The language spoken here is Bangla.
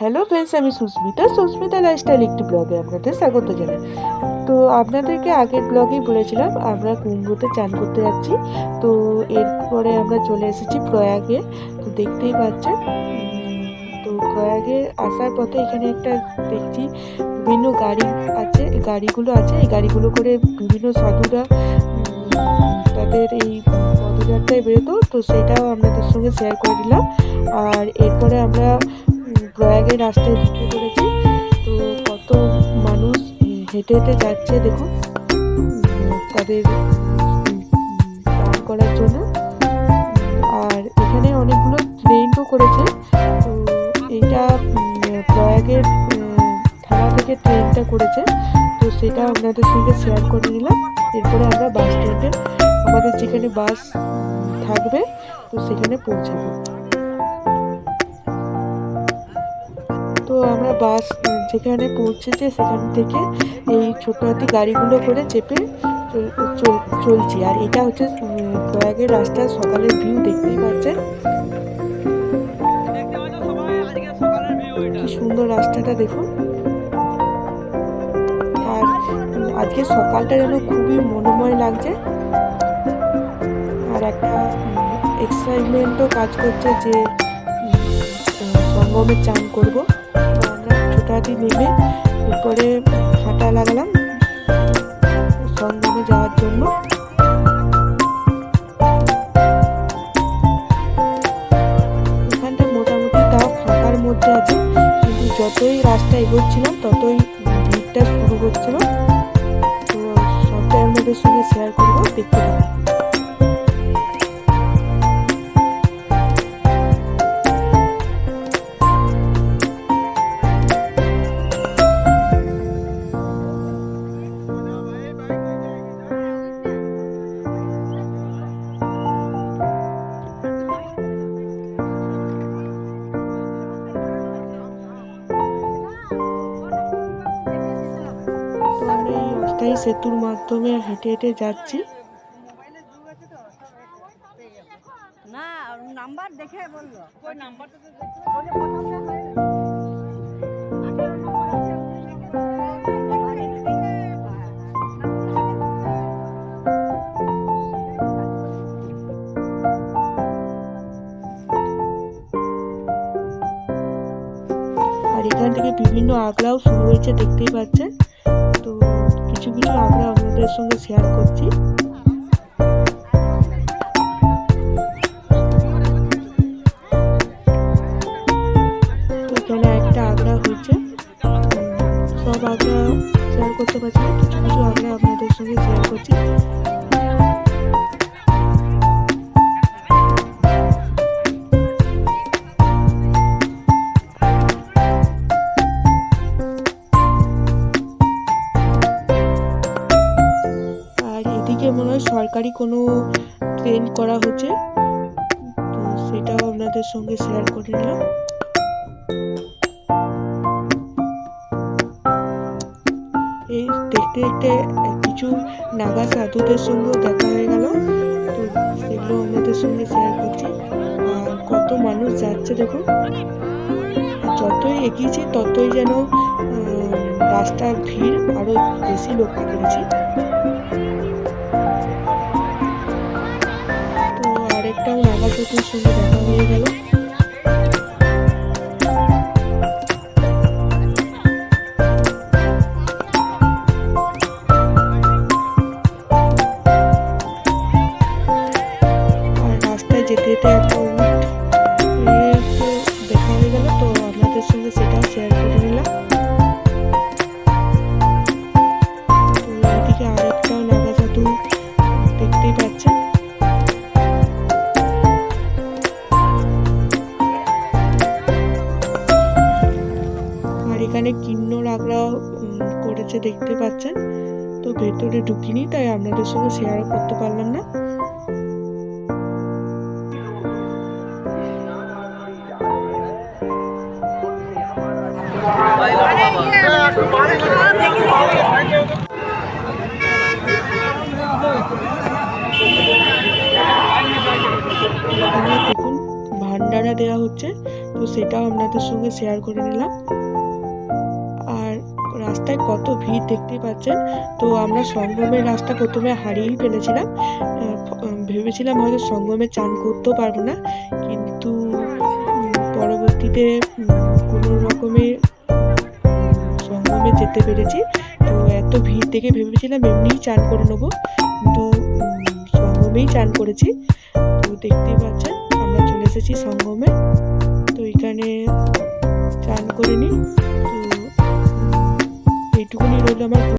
হ্যালো ফ্রেন্ডস আমি সুস্মিতা। সুস্মিতা লাইফস্টাইল একটি ব্লগে আপনাদের স্বাগত জানাই। তো আপনাদেরকে আগের ব্লগেই বলেছিলাম, আমরা কুম্ভতে চান করতে যাচ্ছি। তো এরপরে আমরা চলে এসেছি প্রয়াগে। তো দেখতেই পাচ্ছেন তো প্রয়াগে আসার পথে এখানে একটা দেখছি বিভিন্ন গাড়ি আছে, গাড়িগুলো আছে। এই গাড়িগুলো করে বিভিন্ন সাধুরা তাদের এই পদযাত্রায় বেরোতো। তো সেটাও আপনাদের সঙ্গে শেয়ার করে দিলাম। আর এরপরে আমরা প্রয়াগের রাস্তায় ঢুকে পড়েছি। তো কত মানুষ হেঁটে হেঁটে যাচ্ছে দেখুন। তাদের করার জন্য। আর এখানে অনেকগুলো ট্রেনও করেছে। তো এইটা প্রয়াগের থানা থেকে ট্রেনটা করেছে। তো সেটা আপনাদের সঙ্গে শেয়ার করে নিলাম। এরপরে আমরা বাস স্ট্যান্ডে আমাদের যেখানে বাস থাকবে, তো সেখানে পৌঁছাবো। তো আমরা বাস যেখানে পৌঁছেছে সেখান থেকে এই ছোট হাতি গাড়িগুলো করে চেপে চল- চল- চলছি। আর এটা হচ্ছে প্রয়াগের রাস্তার সকালের ভিউ দেখতেই পাচ্ছেন। কি সুন্দর রাস্তাটা, দেখুন। আর আজকে সকালটা যেন খুবই মনোময় লাগছে। আর একটা এক্সাইটমেন্টও কাজ করছে যে সঙ্গমে চান করব। ছোটাহাটি নেমে এরপরে হাঁটা লাগালাম সঙ্গমে যাওয়ার জন্য। এখানটা মোটামুটি তাও ফাঁকার মধ্যে আছে, কিন্তু যতই রাস্তা এগোচ্ছিলাম, ততই ভিড়টা শুরু হচ্ছিল। তো সবটাই আপনাদের সঙ্গে শেয়ার করব, দেখতে এই অস্থায়ী সেতুর মাধ্যমে হেঁটে হেঁটে যাচ্ছি। না নাম্বার দেখে বলল। আর এখান থেকে বিভিন্ন আগলাও শুরু হয়েছে দেখতেই পাচ্ছেন। তো কিছু আমরা আপনাদের সঙ্গে শেয়ার করছি। এখানে একটা আগ্রা হয়েছে সব আগ্রা শেয়ার করতে পারছি। মনে হয় সরকারি কোনো ট্রেন করা হচ্ছে। তো সেটাও আপনাদের সঙ্গে শেয়ার করে নিলাম। এই দেখতে দেখতে কিছু নাগা সাধুদের সঙ্গেও দেখা হয়ে গেল। তো সেগুলো আপনাদের সঙ্গে শেয়ার করছি। আর কত মানুষ যাচ্ছে দেখুন। যতই এগিয়েছি ততই যেন রাস্তার ভিড় আরও বেশি লক্ষ্য করেছি। নাগা সাধুর সঙ্গে দেখা হয়ে গেল। যেতে যেতে একটা দেখা হয়ে গেল, তো আপনাদের সঙ্গে সেটাও শেয়ার কিন্নর উম, করেছে দেখতে পাচ্ছেন। তো ভেতরে ঢুকিনি তাই আপনাদের সঙ্গে শেয়ার করতে পারলাম না। ভান্ডারা দেওয়া হচ্ছে তো সেটাও আপনাদের সঙ্গে শেয়ার করে নিলাম। রাস্তায় কত ভিড় দেখতেই পাচ্ছেন। তো আমরা সঙ্গমের রাস্তা প্রথমে হারিয়েই ফেলেছিলাম। ভেবেছিলাম হয়তো সঙ্গমে চান করতেও পারব না। কিন্তু পরবর্তীতে কোনো রকমে সঙ্গমে যেতে পেরেছি। তো এত ভিড় দেখে ভেবেছিলাম এমনিই চান করে নেব। কিন্তু সঙ্গমেই চান করেছি। তো দেখতেই পাচ্ছেন, আমরা চলে এসেছি সঙ্গমে। তো এখানে চান করে নিই। তো